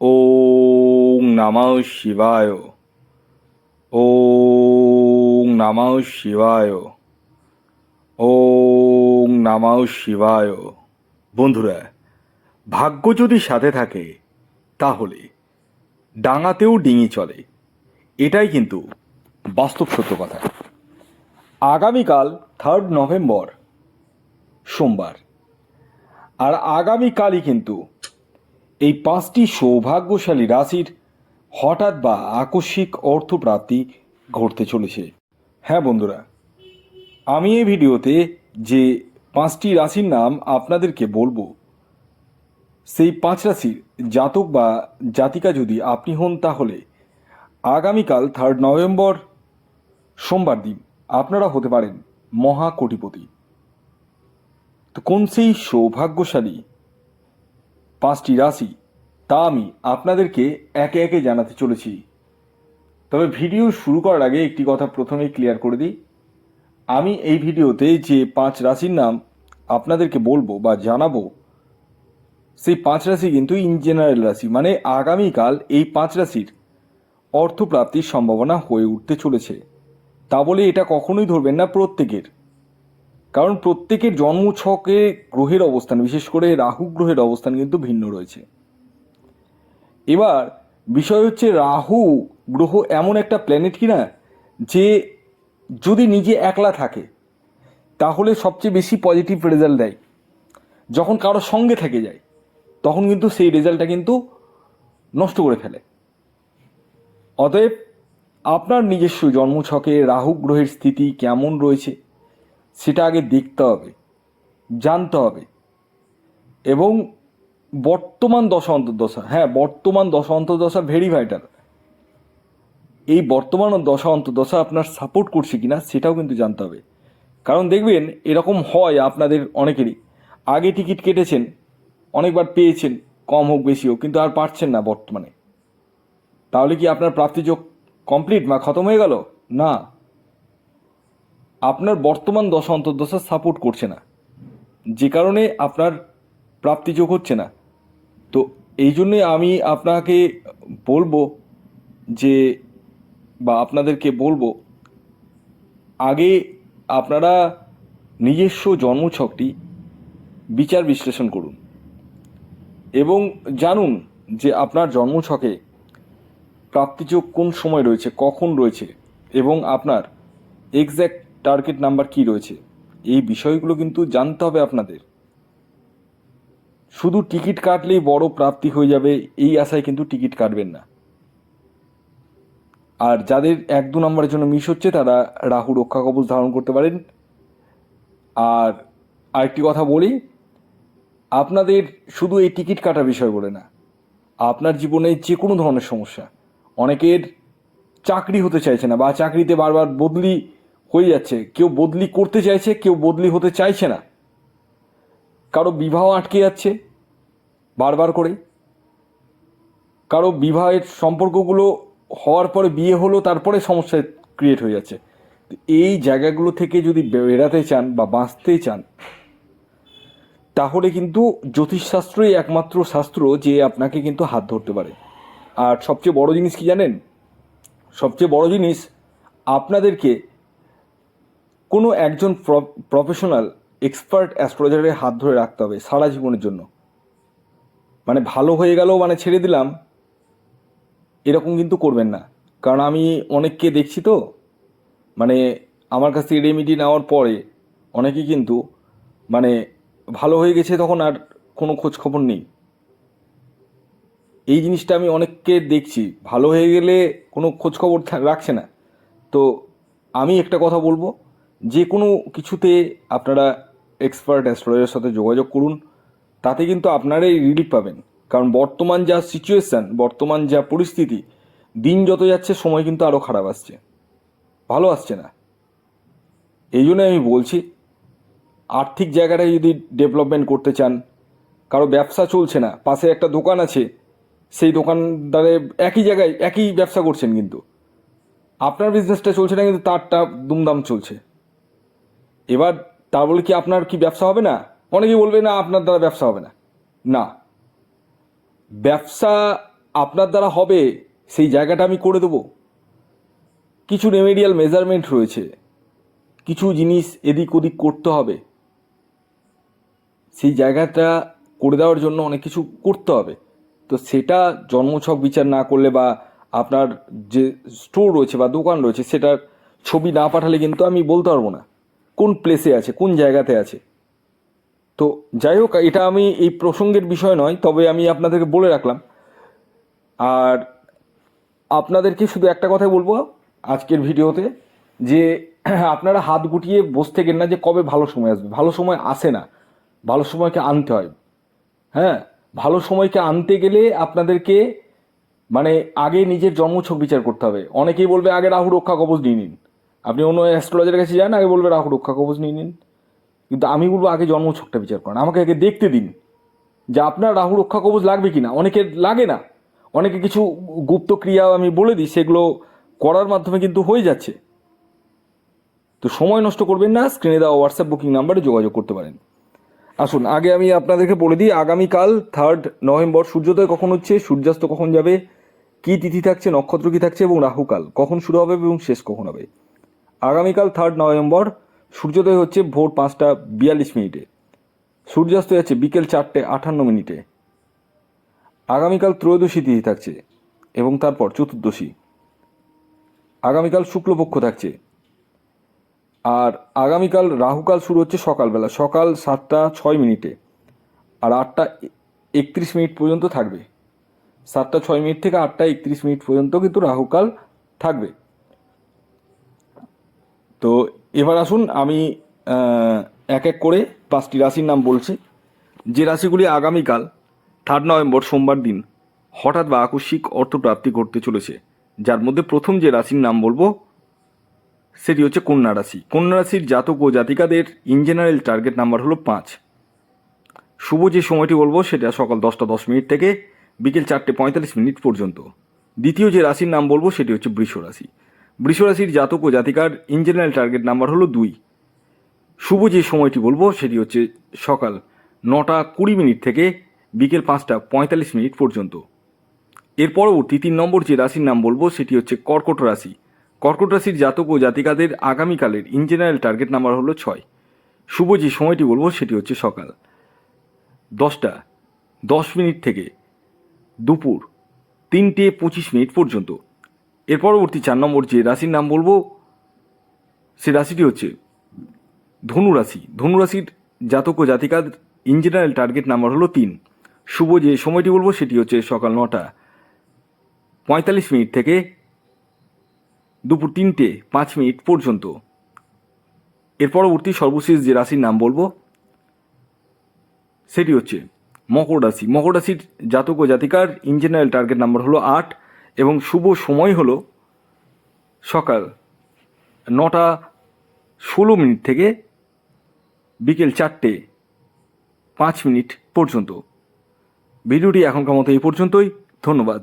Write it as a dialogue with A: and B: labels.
A: ওং নমঃ শিবায়। ওং নমঃ শিবায়। ওং নমঃ শিবায়। বন্ধুরা, ভাগ্য যদি সাথে থাকে, তাহলে ডাঙাতেও ডিঙি চলে। এটাই কিন্তু বাস্তব সত্য কথা। আগামীকাল থার্ড নভেম্বর সোমবার। আর আগামীকালই কিন্তু এই পাঁচটি সৌভাগ্যশালী রাশির হঠাৎ বা আকস্মিক অর্থপ্রাপ্তি ঘটতে চলেছে। হ্যাঁ বন্ধুরা, আমি এই ভিডিওতে যে পাঁচটি রাশির নাম আপনাদেরকে বলব, সেই পাঁচ রাশির জাতক বা জাতিকা যদি আপনি হন, তাহলে আগামীকাল থার্ড নভেম্বর সোমবার দিন আপনারা হতে পারেন মহা কোটিপতি তো কোন সেই সৌভাগ্যশালী পাঁচটি রাশি, তা আমি আপনাদেরকে একে একে জানাতে চলেছি। তবে ভিডিও শুরু করার আগে একটি কথা প্রথমেই ক্লিয়ার করে দিই। আমি এই ভিডিওতে যে পাঁচ রাশির নাম আপনাদেরকে বলব বা জানাব, সেই পাঁচ রাশি কিন্তু ইন জেনারেল রাশি মানে আগামীকাল এই পাঁচ রাশির অর্থপ্রাপ্তির সম্ভাবনা হয়ে উঠতে চলেছে। তা বলে এটা কখনোই ধরবেন না প্রত্যেকের। কারণ প্রত্যেকের জন্মছকে গ্রহের অবস্থান, বিশেষ করে রাহু গ্রহের অবস্থান কিন্তু ভিন্ন রয়েছে। এবার বিষয় হচ্ছে রাহু গ্রহ এমন একটা প্ল্যানেট কিনা যে যদি নিজে একলা থাকে, তাহলে সবচেয়ে বেশি পজিটিভ রেজাল্ট দেয়। যখন কারোর সঙ্গে থেকে যায়, তখন কিন্তু সেই রেজাল্টটা কিন্তু নষ্ট করে ফেলে। অতএব আপনার নিজস্ব জন্মছকে রাহু গ্রহের স্থিতি কেমন রয়েছে? সেটা আগে দেখতে হবে, জানতে হবে। এবং বর্তমান দশা অন্তর্দশা হ্যাঁ বর্তমান দশা অন্তর্দশা ভেরি ভাইটাল এই বর্তমান দশা অন্তর্দশা আপনার সাপোর্ট করছে কিনা সেটাও কিন্তু জানতে হবে। কারণ দেখবেন, এরকম হয় আপনাদের অনেকেরই। আগে টিকিট কেটেছেন, অনেকবার পেয়েছেন, কম হোক বেশি হোক, কিন্তু আর পারছেন না বর্তমানে। তাহলে কি আপনার প্রাপ্তিযোগ কমপ্লিট বা খতম হয়ে গেল? না। আপনার বর্তমান দশা অন্তর্দশা সাপোর্ট করছে না। যে কারণে আপনার প্রাপ্তিযোগ হচ্ছে না। তো এই জন্যে আমি আপনাকে বলব যে বা আপনাদেরকে বলব, আগে আপনারা নিজস্ব জন্মছকটি বিচার বিশ্লেষণ করুন। এবং জানুন যে আপনার জন্মছকে প্রাপ্তিযোগ কোন সময় রয়েছে, কখন রয়েছে, এবং আপনার এক্স্যাক্ট টার্গেট নাম্বার কি রয়েছে? এই বিষয়গুলো কিন্তু জানতে হবে আপনাদের। শুধু টিকিট কাটলেই বড় প্রাপ্তি হয়ে যাবে, এই আশায় কিন্তু টিকিট কাটবেন না। আর যাদের এক দু নম্বরের জন্য মিস হচ্ছে, তারা রাহু রক্ষা কবচ ধারণ করতে পারেন। আর আরেকটি কথা বলি, আপনাদের শুধু এই টিকিট কাটার বিষয় বলে না, আপনার জীবনে যে কোনো ধরনের সমস্যা, অনেকের চাকরি হতে চাইছে না বা চাকরিতে বারবার বদলি হয়ে যাচ্ছে। কেউ বদলি করতে চাইছে, কেউ বদলি হতে চাইছে না। কারও বিবাহ আটকে যাচ্ছে বারবার করে। কারও বিবাহের সম্পর্কগুলো হওয়ার পরে বিয়ে হলো, তারপরে সমস্যা ক্রিয়েট হয়ে যাচ্ছে। এই জায়গাগুলো থেকে যদি বেরাতে চান বা বাঁচতে চান, তাহলে কিন্তু জ্যোতিষশাস্ত্রই একমাত্র শাস্ত্র যে আপনাকে কিন্তু হাত ধরতে পারে। আর সবচেয়ে বড় জিনিস কি জানেন? সবচেয়ে বড় জিনিস আপনাদেরকে কোনো একজন প্রফেশনাল এক্সপার্ট অ্যাস্ট্রোলজারের হাত ধরে রাখতে হবে সারা জীবনের জন্য। মানে ভালো হয়ে গেল মানে ছেড়ে দিলাম, এরকম কিন্তু করবেন না। কারণ আমি অনেককে দেখছি তো মানে আমার কাছ থেকে রেমিডি নেওয়ার পরে অনেকে কিন্তু মানে ভালো হয়ে গেছে তখন আর কোনো খোঁজ খবর নেই। এই জিনিসটা আমি অনেককে দেখছি, ভালো হয়ে গেলে কোনো খোঁজখবর রাখছে না। তো আমি একটা কথা বলব যে কোনো কিছুতে আপনারা এক্সপার্ট অ্যাস্ট্রোলজারের সাথে যোগাযোগ করুন। তাতে কিন্তু আপনারাই রিলিফ পাবেন। কারণ বর্তমান যা সিচুয়েশান বর্তমান যা পরিস্থিতি, দিন যত যাচ্ছে, সময় কিন্তু আরও খারাপ আসছে। ভালো আসছে না। এই জন্য আমি বলছি, আর্থিক জায়গাটায় যদি ডেভেলপমেন্ট করতে চান, কারও ব্যবসা চলছে না, পাশে একটা দোকান আছে, সেই দোকানদারে একই জায়গায় একই ব্যবসা করছেন কিন্তু। আপনার বিজনেসটা চলছে না কিন্তু তারটা দুমদাম চলছে। এবার তা বলে কি আপনার কি ব্যবসা হবে না? অনেকেই বলবে, না, আপনার দ্বারা ব্যবসা হবে না। না। ব্যবসা আপনার দ্বারা হবে, সেই জায়গাটা আমি করে দেবো। কিছু রেমেডিয়াল মেজারমেন্ট রয়েছে। কিছু জিনিস এদিক ওদিক করতে হবে। সেই জায়গাটা করে দেওয়ার জন্য অনেক কিছু করতে হবে। তো সেটা জন্মছক বিচার না করলে বা আপনার যে স্টোর রয়েছে বা দোকান রয়েছে, সেটার ছবি না পাঠালে কিন্তু আমি বলতে পারব না। কোন প্লেসে আছে, কোন জায়গাতে আছে? তো যাই হোক, এটা আমি এই প্রসঙ্গের বিষয় নয়, তবে আমি আপনাদেরকে বলে রাখলাম। আর আপনাদেরকে শুধু একটা কথাই বলব আজকের ভিডিওতে, যে আপনারা হাত গুটিয়ে বসে থাকেন না যে কবে ভালো সময় আসবে। ভালো সময় আসে না। ভালো সময়কে আনতে হয়। হ্যাঁ ভালো সময়কে আনতে গেলে আপনাদেরকে মানে আগে নিজের জন্মছক বিচার করতে হবে। অনেকেই বলবে, আগে রাহু রক্ষা কবচ নিয়ে নিন। আপনি অন্য অ্যাস্ট্রোলজারের কাছে যান, আগে বলবে, রাহু, রক্ষা কবচ নিয়ে নিন। কিন্তু আমি বলব, আগে জন্মছকটা বিচার করেন। আমাকে আগে দেখতে দিন যে আপনার রাহু, রক্ষা কবচ লাগবে কি না অনেকের লাগে না। অনেকে কিছু গুপ্ত ক্রিয়া আমি বলে দিই, সেগুলো করার মাধ্যমে কিন্তু হয়ে যাচ্ছে। তো সময় নষ্ট করবেন না স্ক্রিনে দেওয়া হোয়াটসঅ্যাপ বুকিং নাম্বারে যোগাযোগ করতে পারেন। আসুন, আগে আমি আপনাদেরকে বলে দিই, আগামীকাল থার্ড নভেম্বর সূর্যোদয় কখন হচ্ছে, সূর্যাস্ত কখন যাবে, কি তিথি থাকছে, নক্ষত্র কি থাকছে এবং রাহুকাল কখন শুরু হবে এবং শেষ কখন হবে। আগামীকাল থার্ড নভেম্বর, সূর্যোদয় হচ্ছে ভোর পাঁচটা বিয়াল্লিশ মিনিটে। সূর্যাস্ত যাচ্ছে বিকেল চারটে আটান্ন মিনিটে। আগামীকাল ত্রয়োদশী তিথি থাকছে এবং তারপর চতুর্দশী। আগামীকাল শুক্লপক্ষ থাকছে। আর আগামীকাল রাহুকাল শুরু হচ্ছে সকালবেলা, সকাল সাতটা ছয় মিনিটে। আর আটটা একত্রিশ মিনিট পর্যন্ত থাকবে। সাতটা ছয় মিনিট থেকে আটটা একত্রিশ মিনিট পর্যন্ত কিন্তু রাহুকাল থাকবে। তো এবার আসুন আমি এক এক করে পাঁচটি রাশির নাম বলছি। যে রাশিগুলি আগামীকাল থার্ড নভেম্বর সোমবার দিন, হঠাৎ বা আকস্মিক অর্থপ্রাপ্তি করতে চলেছে। যার মধ্যে প্রথম যে রাশির নাম বলব, সেটি হচ্ছে কন্যা রাশি। কন্যা রাশির জাতক ও জাতিকাদের ইন জেনারেল টার্গেট নাম্বার হলো পাঁচ। শুভ যে সময়টি বলব, সেটা সকাল দশটা দশ মিনিট থেকে বিকেল চারটে পঁয়তাল্লিশ মিনিট পর্যন্ত। দ্বিতীয় যে রাশির নাম বলব, সেটি হচ্ছে বৃষ রাশি। বৃষ রাশির জাতক ও জাতিকার ইন জেনারেল টার্গেট নাম্বার হলো দুই। শুভ যে সময়টি বলব, সেটি হচ্ছে সকাল নটা কুড়ি মিনিট থেকে বিকেল পাঁচটা পঁয়তাল্লিশ মিনিট পর্যন্ত। এর পরবর্তী তিন নম্বর যে রাশির নাম বলব, সেটি হচ্ছে কর্কট রাশি। কর্কট রাশির জাতক ও জাতিকাদের আগামীকালের ইন জেনারেল টার্গেট নাম্বার হলো ছয়। শুভ যে সময়টি বলব, সেটি হচ্ছে সকাল দশটা দশ মিনিট থেকে দুপুর তিনটে পঁচিশ মিনিট পর্যন্ত। এর পরবর্তী চার নম্বর যে রাশির নাম বলব, সে রাশিটি হচ্ছে ধনু রাশি। ধনু রাশির জাতক ও জাতিকার ইন জেনারেল টার্গেট নাম্বার হলো তিন। শুভ যে সময়টি বলব, সেটি হচ্ছে সকাল নটা পঁয়তাল্লিশ মিনিট থেকে দুপুর তিনটে পাঁচ মিনিট পর্যন্ত। এর পরবর্তী সর্বশেষ যে রাশির নাম বলব, সেটি হচ্ছে মকর রাশি। মকর রাশির জাতক ও জাতিকার ইন জেনারেল টার্গেট নাম্বার হলো আট। এবং শুভ সময় হল সকাল নটা ষোলো মিনিট থেকে বিকেল চারটে পাঁচ মিনিট পর্যন্ত। ভিডিওটি এখনকার মতো এই পর্যন্তই। ধন্যবাদ।